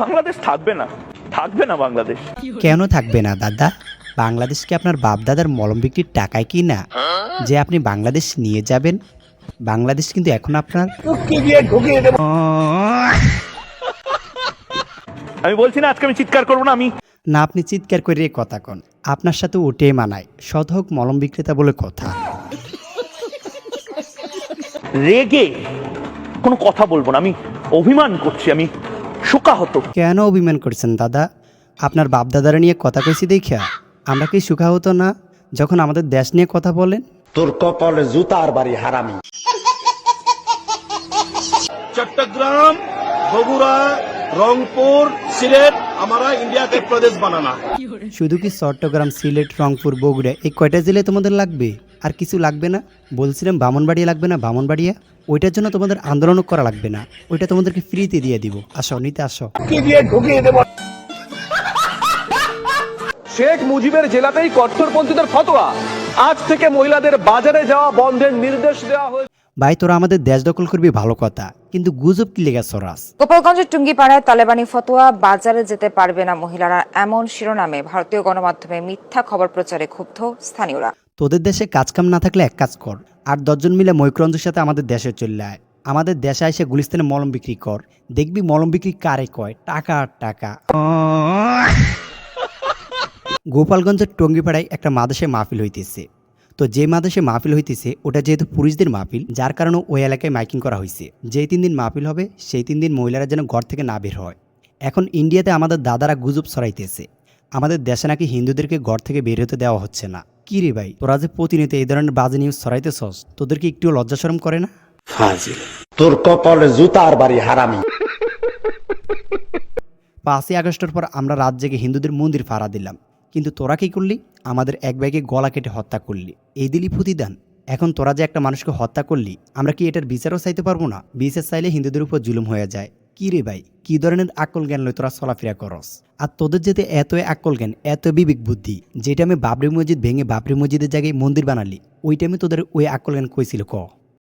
বাংলাদেশ থাকবে না। থাকবে না বাংলাদেশ। কেন থাকবে না দাদা? বাংলাদেশ কি আপনার বাপদাদার মলম বিক্রির টাকায় কি না? যে আপনি বাংলাদেশ নিয়ে যাবেন বাংলাদেশ কিন্তু এখন আপনার আমি বলছি না আজকে আমি চিৎকার করব না আমি না আপনি চিৎকার করে কথা কন। আপনার সাথে ওটাই মানায়। শত হোক মলম বিক্রেতা বলে কথা। রেগে কোনো কথা বলব না আমি অভিমান করছি আমি সুখা হতো। কেন অভিমান করছেন দাদা? আপনার বাপ দাদারা নিয়ে কথা কইছি দেখিয়া আমরা কি সুখা হতো না যখন আমাদের দেশ নিয়ে কথা বলেন? তোর কপালে জুতার বাড়ি হারামি। চট্টগ্রাম বগুড়া রংপুর সিলেট আমরা ইন্ডিয়াতে প্রদেশ বানানা। শুধু কি চট্টগ্রাম সিলেট রংপুর বগুড়া এই কয়টা জেলে তোমাদের লাগবে? আর কিছু লাগবে না। বলছিলাম বামনবাড়িয়া লাগবে না বামনবাড়িয়া। ওইটার জন্য তোমাদের আন্দোলনও করা লাগবে না। ওইটা তোমাদেরকে ফ্রিতে দিয়ে দিব। আসো নিতে আসো। শেখ মুজিবের জেলাতেই কট্টরপন্থীদের ফতোয়া। আজ থেকে মহিলাদের বাজারে যাওয়া বন্ধের নির্দেশ দেওয়া হয়েছে। ভাই তোরা আমাদের দেশ দখল করবি ভালো কথা। কিন্তু গুজব কি লেগে সরাস? গোপালগঞ্জের টুঙ্গিপাড়ায় তালেবানি ফতোয়া বাজারে যেতে পারবে না মহিলারা। এমন শিরোনামে ভারতীয় গণমাধ্যমে মিথ্যা খবর প্রচারে ক্ষুব্ধ স্থানীয়রা। তোদের দেশে কাজকাম না থাকলে এক কাজ কর, আর দশজন মিলে মৈক্রঞ্জের সাথে আমাদের দেশে চলে আয়। আমাদের দেশে এসে গুলিস্তানে মলম বিক্রি কর, দেখবি মলম বিক্রি কারে কয়, টাকা আর টাকা। গোপালগঞ্জের টঙ্গিপাড়ায় একটা মাদেশে মাহফিল হইতেছে। তো যে মাদেশে মাহফিল হইতেছে, ওটা যেহেতু পুরুষদের মাহফিল, যার কারণে ওই এলাকায় মাইকিং করা হয়েছে যেই তিন দিন মাহফিল হবে, সেই তিন দিন মহিলারা যেন ঘর থেকে না বের হয়। এখন ইন্ডিয়াতে আমাদের দাদারা গুজব ছড়াইতেছে। আমাদের দেশে নাকি হিন্দুদেরকে ঘর থেকে বের হতে দেওয়া হচ্ছে না। কি রে ভাই? তোরা যে প্রতিনিয়ত এই ধরনের বাজে নিউজ ছড়াইতেছস তোদেরকে একটু লজ্জা শরম করে না? ফাজিল। তোর কপালে জুতার বাড়ি হারামি। পাঁচই আগস্টের পর আমরা রাত জেগে হিন্দুদের মন্দির ফাড়া দিলাম। কিন্তু তোরা কি করলি? আমাদের এক ভাইকে গলা কেটে হত্যা করলি। এই দিলি প্রতিদান। এখন তোরা যে একটা মানুষকে হত্যা করলি আমরা কি এটার বিচারও চাইতে পারব না? বিচার চাইলে হিন্দুদের উপর জুলুম হয়ে যায়। কি রে ভাই? কি ধরনের আকল জ্ঞান লই তোরা চলাফেরা করস? আর তোদের যেতে এত আকল জ্ঞান এত বিবেক বুদ্ধি, যেটা আমি বাবরি মসজিদ ভেঙে বাবরি মসজিদের জায়গায় মন্দির বানালি ওই টাইমে তোদের ওই আকল জ্ঞান কইছিল ক?